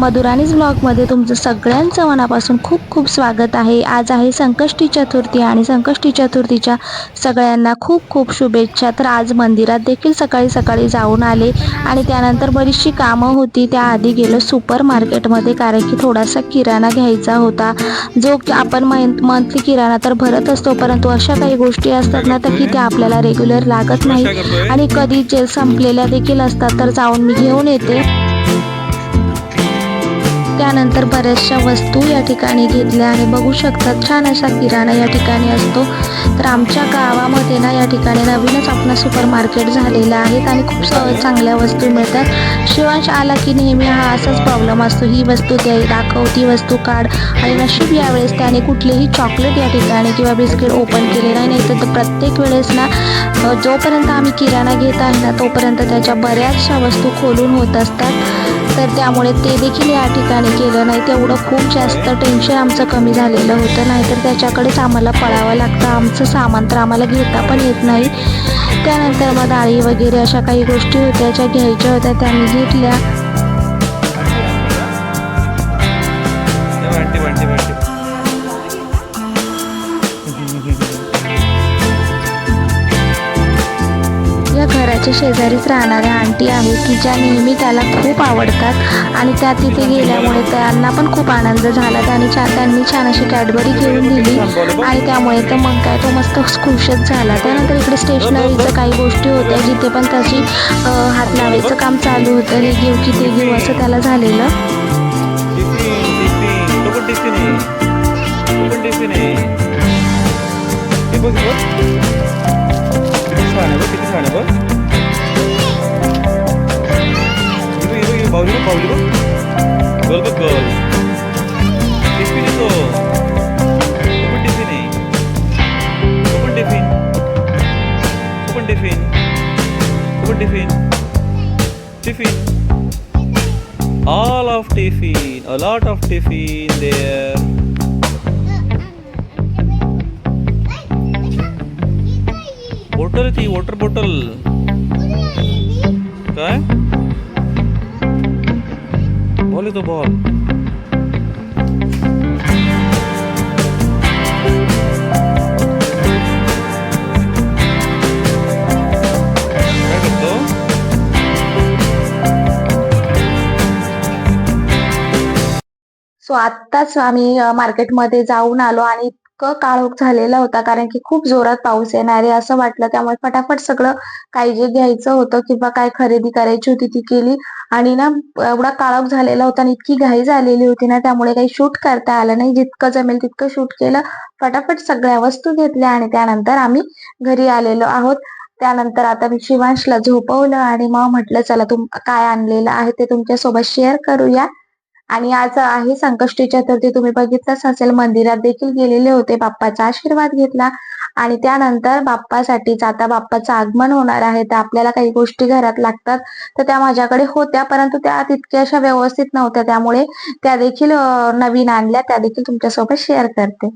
मधुराणीज ब्लॉगमध्ये तुमचं सगळ्यांचं मनापासून खूप खूप स्वागत आहे. आज आहे संकष्टी चतुर्थी आणि संकष्टी चतुर्थीच्या सगळ्यांना खूप खूप शुभेच्छा. तर आज मंदिरात देखील सकाळी सकाळी जाऊन आले आणि त्यानंतर बरीचशी कामं होती. त्याआधी गेलो सुपर मार्केटमध्ये कारण की थोडासा किराणा घ्यायचा होता. जो की आपण मंथली किराणा तर भरत असतो परंतु अशा काही गोष्टी असतात ना तर की त्या आपल्याला रेग्युलर लागत नाही. आणि कधी जे संपलेल्या देखील असतात तर जाऊन मी घेऊन येते. त्यानंतर बऱ्याचशा वस्तू या ठिकाणी घेतल्या आणि बघू शकतात छान असा किराणा या ठिकाणी असतो. तर आमच्या गावामध्ये ना या ठिकाणी नवीनच आपण सुपर मार्केट झालेलं आहे आणि खूप स- चांगल्या वस्तू मिळतात. शिवांश आला की नेहमी हा असाच प्रॉब्लेम असतो. ही वस्तू द्या दाखव ती वस्तू काढ आणि नशीब यावेळेस त्याने कुठलेही चॉकलेट या ठिकाणी किंवा बिस्किट ओपन केले नाही. नाही तर प्रत्येक वेळेस ना जोपर्यंत आम्ही किराणा घेत आहे ना तोपर्यंत त्याच्या बऱ्याचशा वस्तू खोलून होत असतात. तर त्यामुळे ते देखील या ठिकाणी केलं नाही. तेवढं खूप जास्त टेन्शन आमचं कमी झालेलं होतं. नाहीतर त्याच्याकडेच आम्हाला पळावं लागतं. आमचं सामान तर आम्हाला घेता पण येत नाही. त्यानंतर मग डाळी वगैरे अशा काही गोष्टी होत्या ज्या घ्यायच्या होत्या. त्या मी घेतल्या. घराच्या शेजारीच राहणाऱ्या आंटी आहेत की ज्या नेहमी त्याला खूप आवडतात आणि त्या तिथे गेल्यामुळे त्यांना पण खूप आनंद झाला. त्याने छान त्यांनी छान अशी कॅडबरी घेऊन दिली आणि त्यामुळे तर मग काय तो मस्त खुशच झाला. त्यानंतर इकडे स्टेशनरीचं काही गोष्टी होत्या जिथे पण त्याची हात लावायचं काम चालू होतं हे घेऊ की ते घेऊ असं त्याला झालेलं. पण all of tiffin a lot of tiffin there bottle ती वॉटर बॉटल काय बॉल येतो बॉल so आत्ताच आम्ही मार्केटमध्ये जाऊन आलो आणि इतकं काळोख झालेला होता कारण की खूप जोरात पाऊस येणार आहे असं वाटलं. त्यामुळे फटाफट सगळं काही जे घ्यायचं होतं किंवा काय खरेदी करायची होती ती केली. आणि ना एवढा काळोख झालेला होता आणि इतकी घाई झालेली होती ना त्यामुळे काही शूट करता आलं नाही. जितकं जमेल तितकं शूट केलं. फटाफट सगळ्या वस्तू घेतल्या आणि त्यानंतर आम्ही घरी आलेलो आहोत. त्यानंतर आता मी शिवांशला झोपवलं आणि मग म्हटलं चला तुम काय आणलेलं आहे ते तुमच्यासोबत शेअर करूया. आणि आज आहे संकष्टी चतुर्थी तुम्ही बघितलंच असेल मंदिरात देखील गेलेले होते. बाप्पाचा आशीर्वाद घेतला. आणि त्यानंतर बाप्पासाठीच आता बाप्पाचं आगमन होणार आहे. तर आपल्याला काही गोष्टी घरात लागतात तर त्या माझ्याकडे होत्या. परंतु त्या तितक्या अशा व्यवस्थित नव्हत्या. त्यामुळे त्या देखील नवीन आणल्या. त्या देखील तुमच्यासोबत शेअर करते.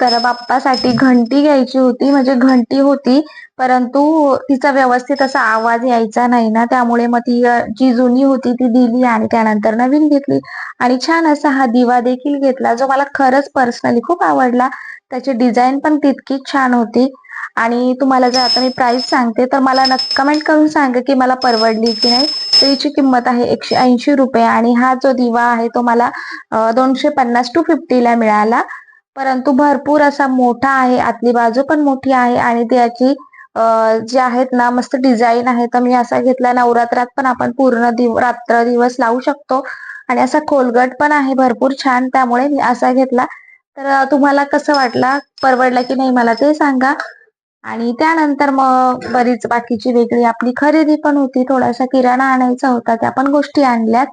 तर बाप्पासाठी घंटी घ्यायची होती म्हणजे घंटी होती परंतु तिचा व्यवस्थित असा आवाज यायचा नाही ना त्यामुळे मग ती जी जुनी होती ती दिली आणि त्यानंतर नवीन घेतली. आणि छान असा हा दिवा देखील घेतला जो मला खरंच पर्सनली खूप आवडला. त्याची डिझाईन पण तितकी छान होती. आणि तुम्हाला जर आता मी प्राइस सांगते तर मला नक्की कमेंट करून सांगा की मला परवडली की नाही. तर हिची किंमत आहे एकशे ऐंशी रुपये आणि हा जो दिवा आहे तो मला दोनशे पन्नास टू फिफ्टीला मिळाला. परंतु भरपूर असा मोठा आहे आतली बाजू पण मोठी आहे आणि त्याची जे आहेत ना मस्त डिझाईन आहे. तर मी असा घेतला नवरात्रात पण आपण पूर्ण दिव रात्र दिवस लावू शकतो. आणि असा खोलगट पण आहे भरपूर छान. त्यामुळे मी असा घेतला. तर तुम्हाला कसं वाटला? परवडला की नाही मला ते सांगा. आणि त्यानंतर मग बरीच बाकीची वेगळी आपली खरेदी पण होती. थोडासा किराणा आणायचा होता त्या पण गोष्टी आणल्यात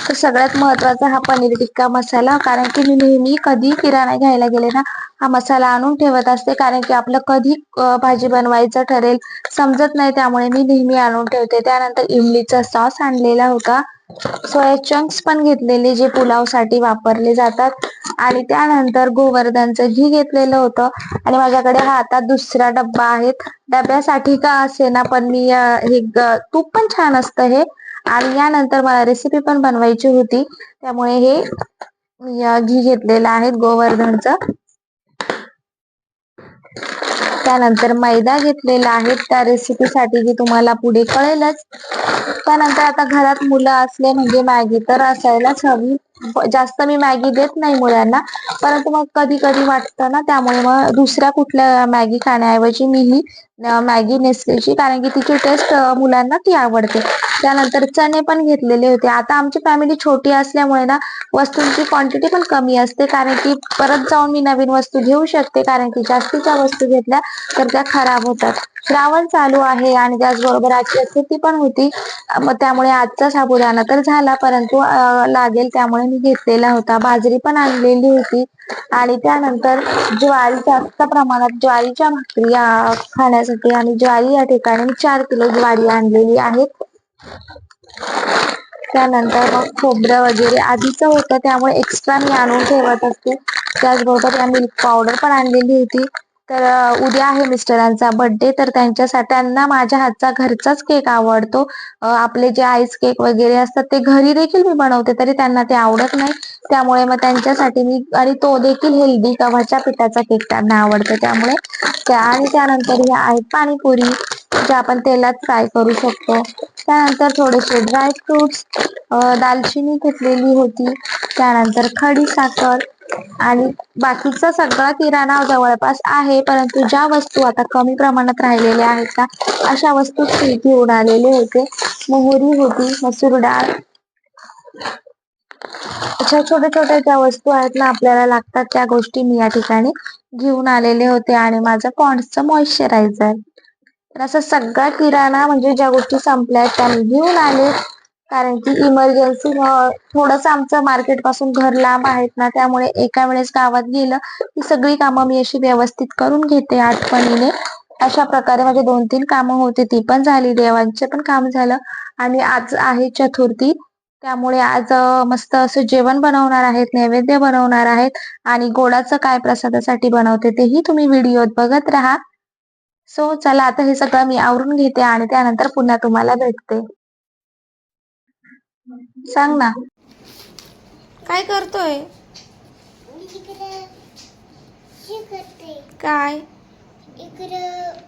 तर सगळ्यात महत्त्वाचा हा पनीर टिक्का मसाला कारण की मी नेहमी कधी किराणा घ्यायला गेले ना हा मसाला आणून ठेवत असते कारण की आपलं कधी भाजी बनवायचं ठरेल समजत नाही त्यामुळे मी नेहमी आणून ठेवते. त्यानंतर इमलीचा सॉस आणलेला होता. सोया चंक्स पण घेतलेले जे पुलावसाठी वापरले जातात. आणि त्यानंतर गोवर्धनचं घी घेतलेलं होतं. आणि माझ्याकडे हा आता दुसरा डब्बा आहे. डब्यासाठी का असे ना पण मी हे तूप पण छान असतं हे. आणि यानंतर मला रेसिपी पण बनवायची होती. त्यामुळे हे घी घेतलेलं आहे गोवर्धनचं. त्यानंतर मैदा घेतलेला आहे. त्या रेसिपीसाठी जी तुम्हाला पुढे कळेलच. त्यानंतर आता घरात मुलं असले म्हणजे मॅगी तर असायलाच हवी. जास्त मी मॅगी देत नाही मुलांना. परंतु मग कधी कधी वाटतं ना त्यामुळे मग दुसऱ्या कुठल्या मॅगी खाण्याऐवजी मी ही मॅगी नेसलेची कारण की तिची टेस्ट मुलांना ती आवडते. त्यानंतर चणे पण घेतलेले होते. आता आमची फॅमिली छोटी असल्यामुळे ना वस्तूंची क्वांटिटी पण कमी असते. कारण की परत जाऊन मी नवीन वस्तू घेऊ शकते. कारण की जास्तीच्या वस्तू घेतल्या तर त्या खराब होतात. श्रावण चालू आहे आणि त्याचबरोबर आजची स्थिती पण होती. त्यामुळे आजचा साबुदाणा तर झाला परंतु लागेल त्यामुळे मी घेतलेला होता. बाजरी पण आणलेली होती. आणि त्यानंतर ज्वारी जास्त प्रमाणात ज्वारीच्या भाकरी खाण्यासाठी आणि ज्वारी या ठिकाणी मी चार किलो ज्वारी आणलेली आहे. त्यानंतर मग खोबरं वगैरे आधीचं होतं त्यामुळे एक्स्ट्रा मी आणून ठेवत असते. त्याचबरोबर या मिल्क पावडर पण आणलेली होती. तर उद्या आहे मिस्टरांचा बर्थडे तर त्यांच्यासाठी त्यांना माझ्या हातचा घरचाच केक आवडतो. आपले जे आईस केक वगैरे असतात ते घरी देखील मी बनवते तरी त्यांना ते आवडत नाही. त्यामुळे मग त्यांच्यासाठी मी आणि तो देखील हेल्दी गव्हाच्या पिठाचा केक त्यांना आवडतो. त्यामुळे त्या आणि त्यानंतर ह्या आहेत पाणीपुरी जे आपण तेलात फ्राय करू शकतो. त्यानंतर थोडेसे ड्रायफ्रुट्स दालचिनी घेतलेली होती. त्यानंतर खडी साखर आणि बाकीचा सगळा किराणा जवळपास आहे परंतु ज्या वस्तू आता कमी प्रमाणात राहिलेल्या आहेत ना अशा वस्तू घेऊन आलेले होते. मोहरी होती मसूर डाळ. अशा छोट्या छोट्या ज्या वस्तू आहेत ना आपल्याला लागतात त्या गोष्टी मी या ठिकाणी घेऊन आलेले होते आणि माझं पॉन्ड्सचं मॉइश्चरायझर. तर असं सगळा किराणा म्हणजे ज्या गोष्टी संपल्या आहेत त्या मी घेऊन आले. कारण की इमर्जन्सी थोडस आमचं मार्केटपासून घर लांब आहेत ना त्यामुळे एका वेळेस गावात गेलं की सगळी कामं मी अशी व्यवस्थित करून घेते आठवणीने. अशा प्रकारे माझे दोन तीन कामं होती ती पण झाली देवांचे पण काम झालं आणि आज आहे चतुर्थी. त्यामुळे आज मस्त असं जेवण बनवणार आहेत नैवेद्य बनवणार आहेत आणि गोडाचं काय प्रसादासाठी बनवते तेही तुम्ही व्हिडिओत बघत राहा. सो चला आता हे सगळं मी आवरून घेते आणि त्यानंतर पुन्हा तुम्हाला भेटते. सांग ना. काय करतोय? काय? इकडं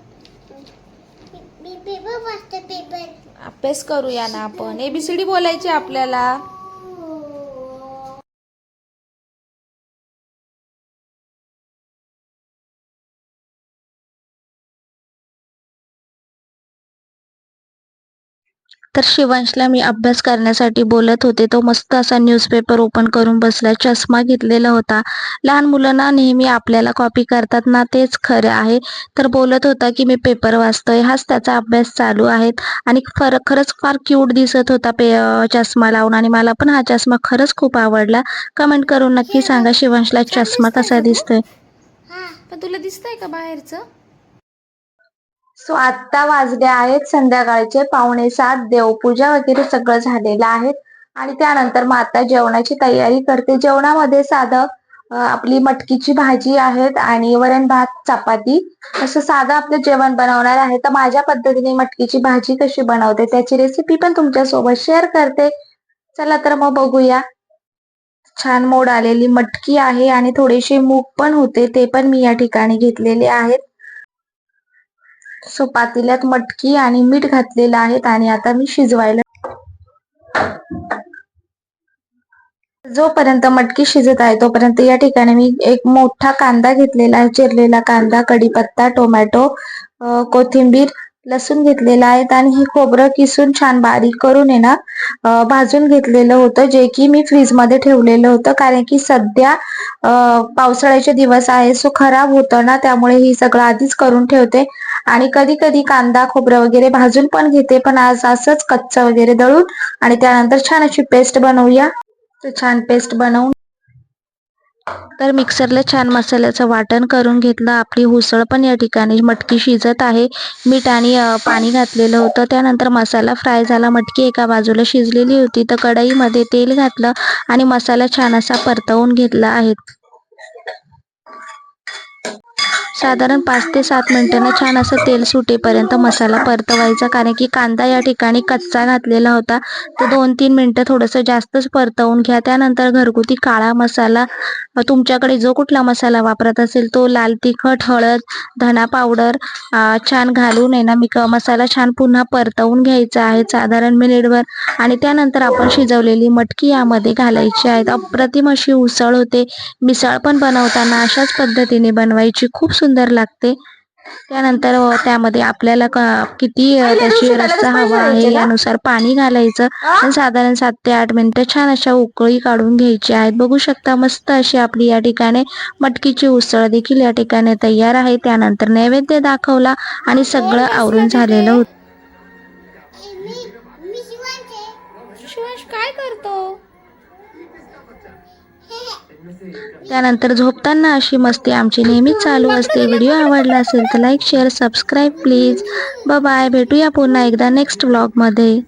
मी पेपर वाचते पेपर. अभ्यास करूया ना आपण. एबीसीडी बोलायची आपल्याला. तर शिवांशला मी अभ्यास करण्यासाठी बोलत होते. तो मस्त असा न्यूजपेपर ओपन करून बसला. चष्मा घेतलेला होता. लहान मुलांना नेहमी आपल्याला कॉपी करतात ना तेच खरं आहे. तर बोलत होता की मी पेपर वाचतोय. हाच त्याचा अभ्यास चालू आहे. आणि खरं खरंच फार क्यूट दिसत होता पे चष्मा लावून. आणि मला पण हा चष्मा खरंच खूप आवडला. कमेंट करून नक्की सांगा शिवांशला चष्मा कसा दिसतोय? पण तुला दिसतंय का बाहेरचं? सो आत्ता वाजले आहेत संध्याकाळचे पावणे सात देवपूजा वगैरे सगळं झालेलं आहे. आणि त्यानंतर मग आता जेवणाची तयारी करते. जेवणामध्ये साधं आपली मटकीची भाजी आहेत आणि वरण भात चपाती. असं साधं आपलं जेवण बनवणार आहे. तर माझ्या पद्धतीने मटकीची भाजी कशी बनवते त्याची रेसिपी पण तुमच्यासोबत शेअर करते. चला तर मग बघूया. छान मोड आलेली मटकी आहे आणि थोडेसे मूग पण होते ते पण मी या ठिकाणी घेतलेले आहेत. सो पातेल्यात मटकी आणि मीठ घातलेलं आहेत आणि आता मी शिजवायला जोपर्यंत मटकी शिजत आहे तोपर्यंत या ठिकाणी मी एक मोठा कांदा घेतलेला आहे चिरलेला कांदा कढीपत्ता टोमॅटो कोथिंबीर लसूण घेतलेला आहे आणि हे खोबरं किसून छान बारीक करून आहे ना भाजून घेतलेलं होतं जे की मी फ्रीजमध्ये ठेवलेलं होतं कारण की सध्या पावसाळ्याचे दिवस आहे सो खराब होतं ना त्यामुळे ही सगळं आधीच करून ठेवते. आणि कधी कधी कांदा खोबरं वगैरे भाजून पण घेते पण आज असंच कच्चं वगैरे दळून आणि त्यानंतर छान अशी पेस्ट बनवूया. तर छान पेस्ट बनवून तर मिक्सरला छान मसाल्याचं वाटण करून घेतलं. आपली उसळ पण या ठिकाणी मटकी शिजत आहे. मीठ आणि पाणी घातलेलं होतं. त्यानंतर मसाला फ्राय झाला. मटकी एका बाजूला शिजलेली होती. तर कढईमध्ये तेल घातलं आणि मसाला छान असा परतवून घेतला आहे. साधारण पाच ते सात मिनिटांना छान असं तेल सुटेपर्यंत मसाला परतवायचा. कारण की कांदा या ठिकाणी कच्चा घातलेला होता. तर दोन तीन मिनटं थोडंसं जास्तच परतवून घ्या. त्यानंतर घरगुती काळा मसाला तुमच्याकडे जो कुठला मसाला वापरत असेल तो लाल तिखट हळद धना पावडर छान घालून आहे ना मी मसाला छान पुन्हा परतवून घ्यायचा आहे साधारण मिनिटभर. आणि त्यानंतर आपण शिजवलेली मटकी यामध्ये घालायची आहेत. अप्रतिम अशी उसळ होते. मिसळ पण बनवताना अशाच पद्धतीने बनवायची. खूप सुंदर लागते. त्यानंतर त्यामध्ये आपल्याला क- किती त्याची रस्सा हवा आहे यानुसार पाणी घालायचं. आणि साधारण सात ते आठ मिनिटं छान अशा उकळी काढून घ्यायची आहेत. बघू शकता मस्त अशी आपली या ठिकाणी मटकीची उसळ देखील या ठिकाणी तयार आहे. त्यानंतर नैवेद्य दाखवला आणि सगळं आवरून झालेलं होतं. काय करतो? त्यानंतर झोपताना अशी मस्ती आमची नेहमीच चालू असते. व्हिडिओ आवडला असेल तर like share subscribe please bye भेटूया पुन्हा एकदा नेक्स्ट व्लॉगमध्ये